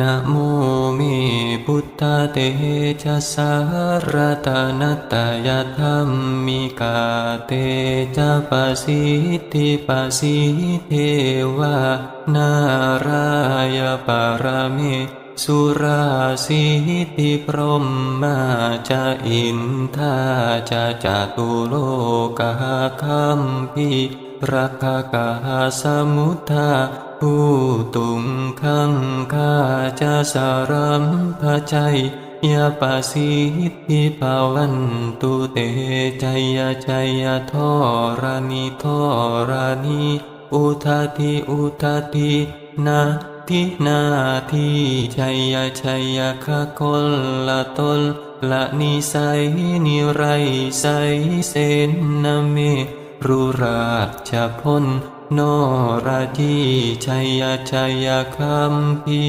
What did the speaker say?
นะโมเมพุทธเตชะสารตานตยธรรมมิกาเตจะปสิทธิปสิเทวานารายปารเมสุราสิทธิพรหมมาจะอินทาจะจตุโลกาคัมพีรักกาสมุทธา ผู้ตุงขังคาจะสารัมภชัยยาปาสิทิภาวันตุเตชัยชัยาทอรานิทอรานิอุทาทิอุทาทินาทินาทิชัยชัยาคะคนละตนละนิสัยนิไรใสเสนนาเมรุราชพล นราจีชัยชัยคัมพี